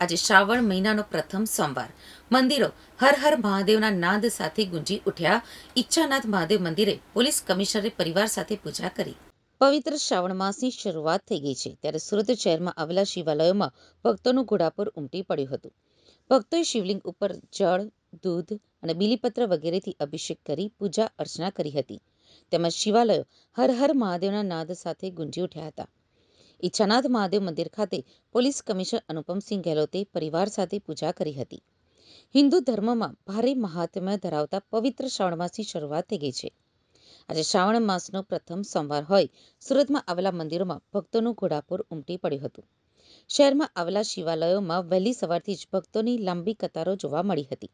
આજે શ્રાવણ મહિનાનો પ્રથમ સોમવાર. મંદિરો હર હર મહાદેવના નાદ સાથે ગુંજી ઉઠ્યા. ઈચ્છાનાથ મહાદેવ મંદિરે પોલીસ કમિશનરે પરિવાર સાથે પૂજા કરી. પવિત્ર શ્રાવણ માસની શરૂઆત થઈ ગઈ છે, ત્યારે સુરત શહેરમાં આવેલા શિવાલયોમાં ભક્તોનું ઘોડાપુર ઉમટી પડ્યું હતું. ભક્તોએ શિવલિંગ ઉપર જળ, દૂધ અને બીલીપત્ર વગેરેથી અભિષેક કરી પૂજા અર્ચના કરી હતી. તેમજ શિવાલયો હર હર મહાદેવના નાદ સાથે ગુંજી ઉઠ્યા હતા. ઈચ્છાનાથ મહાદેવ મંદિર ખાતે પોલીસ કમિશનર અનુપમસિંહ ગેહલોતે પરિવાર સાથે પૂજા કરી હતી. હિન્દુ ધર્મમાં ભારે મહાત્મ્ય ધરાવતા પવિત્ર શ્રાવણ માસની શરૂઆત થઈ ગઈ છે. આજે શ્રાવણ માસનો પ્રથમ સોમવાર હોય, સુરતમાં આવેલા મંદિરોમાં ભક્તોનું ઘોડાપુર ઉમટી પડ્યું હતું. શહેરમાં આવેલા શિવાલયોમાં વહેલી સવારથી જ ભક્તોની લાંબી કતારો જોવા મળી હતી.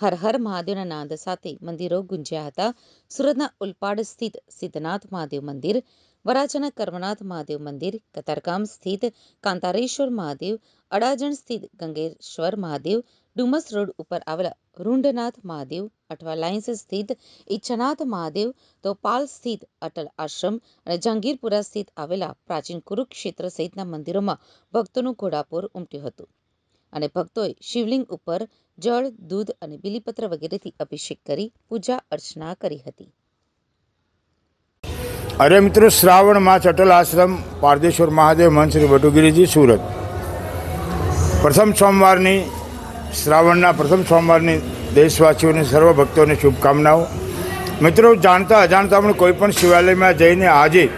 હર હર મહાદેવના નાદ સાથે મંદિરો ગુંજ્યા હતા. સુરતના ઉલપાડ સ્થિત સિદ્ધનાથ મહાદેવ મંદિર વરાછાના કર્મનાથ મહાદેવ મંદિર, કતારગામ સ્થિત કાંતારેશ્વર મહાદેવ, અડાજણ સ્થિત ગંગેશ્વર મહાદેવ, ડુમસ રોડ ઉપર આવેલા રૂંઢનાથ મહાદેવ, અઠવા લાઇન્સ સ્થિત ઈચ્છાનાથ મહાદેવ તો પાલ સ્થિત અટલ આશ્રમ અને જહાંગીરપુરા સ્થિત આવેલા પ્રાચીન કુરુક્ષેત્ર સહિતના મંદિરોમાં ભક્તોનું ઘોડાપુર ઉમટ્યું હતું. અને ભક્તોએ શિવલિંગ ઉપર જળ, દૂધ અને બીલીપત્ર વગેરેથી અભિષેક કરી પૂજા અર્ચના કરી હતી. અરે મિત્રો, શ્રાવણ માસ અટલ આશ્રમ, પારદેશ્વર મહાદેવ મન શ્રી બટુગીરીજી સુરત. પ્રથમ સોમવારની, શ્રાવણના પ્રથમ સોમવારની દેશવાસીઓને, સર્વ ભક્તોને શુભકામનાઓ. મિત્રો, જાણતા અજાણતા પણ કોઈ પણ શિવાલયમાં જઈને આજે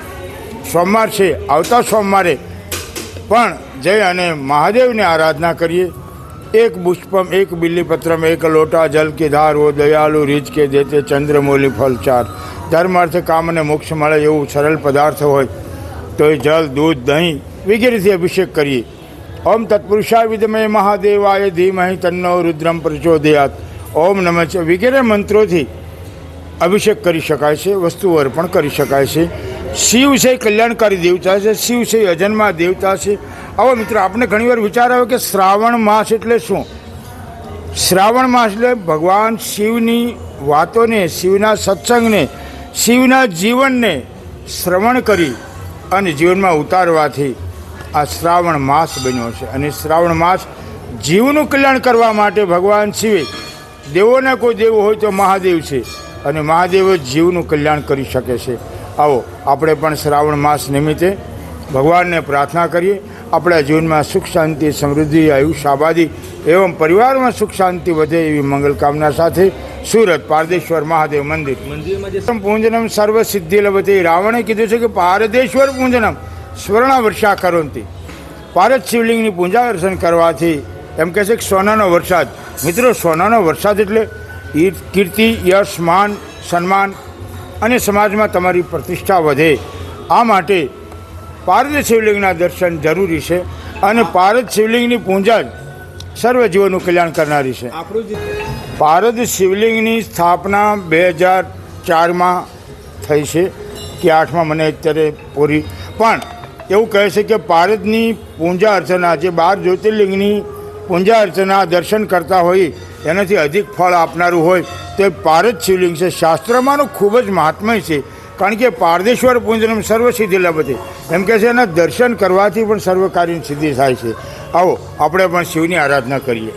સોમવાર છે, આવતા સોમવારે પણ જઈ અને મહાદેવની આરાધના કરીએ. એક પુષ્પમ એક બિલ્લીપત્રમ એક લોટા જલ કે ધાર ઓ દયાલુ રીજ કે દેતે ચંદ્રમૌલી ફલ ચાર ધર્મ અર્થ કામ મોક્ષ મળે એવું સરળ પદાર્થ હોય તો એ જલ દૂધ દહીં વગેરેથી અભિષેક કરીએ ઓમ તત્પુરુષાય વિદમય મહાદેવાય ધીમહિ તન્નો રુદ્રમ પ્રચોદયાત ઓમ નમઃ વગેરે મંત્રોથી અભિષેક કરી શકાય છે વસ્તુઓ અર્પણ કરી શકાય છે શિવ છે કલ્યાણકારી દેવતા છે, શિવ છે અજન્મા દેવતા છે. આવો મિત્રો આપણે ઘણીવાર વિચાર આવ્યો કે શ્રાવણ માસ એટલે શું? શ્રાવણ માસ એટલે ભગવાન શિવની વાતોને, શિવના સત્સંગને, શિવના જીવનને શ્રવણ કરી અને જીવનમાં ઉતારવાથી આ શ્રાવણ માસ બન્યો છે. અને શ્રાવણ માસ જીવનું કલ્યાણ કરવા માટે ભગવાન શિવે. દેવોના કોઈ દેવ હોય તો મહાદેવ છે. અને મહાદેવ જીવનું કલ્યાણ કરી શકે છે. આવો આપણે પણ શ્રાવણ માસ નિમિત્તે ભગવાનને પ્રાર્થના કરીએ. આપણા જીવનમાં સુખ શાંતિ સમૃદ્ધિ આયુષ આબાદી એવમ પરિવારમાં સુખ શાંતિ વધે એવી મંગલ કામના સાથે સુરત પારદેશ્વર મહાદેવ મંદિર. પૂંજનમ સર્વ સિદ્ધિ લભતે. રાવણે કીધું છે કે પારદેશ્વર પૂંજનમ. સ્વર્ણ વર્ષા કરોતી. પારદ શિવલિંગની પૂજા અર્ચન કરવાથી એમ કહે છે કે સોનાનો વરસાદ. મિત્રો સોનાનો વરસાદ એટલે કીર્તિ યશ માન સન્માન અને સમાજમાં તમારી પ્રતિષ્ઠા વધે. આ માટે પારદ શિવલિંગના દર્શન જરૂરી છે અને પારદ શિવલિંગની પૂજા જ સર્વ જીવનનું કલ્યાણ કરનારી છે. પારદ શિવલિંગની સ્થાપના બે હજાર ચારમાં થઈ છે. કે આઠમાં મને અત્યારે પૂરી. પણ એવું કહે છે કે પારદની પૂજા અર્ચના જે બાર જ્યોતિર્લિંગની પૂજા અર્ચના દર્શન કરતા હોય, એનાથી અધિક ફળ આપનારું હોય. તો એ પારદ શિવલિંગ છે. શાસ્ત્રમાંનું ખૂબ જ મહાત્મય છે. કારણ કે પારદેશ્વર પૂંજનમ સર્વ સિદ્ધિ લભતે. એમ કે છે, એના દર્શન કરવાથી પણ સર્વ સિદ્ધિ થાય છે. આવો, આપણે પણ શિવની આરાધના કરીએ.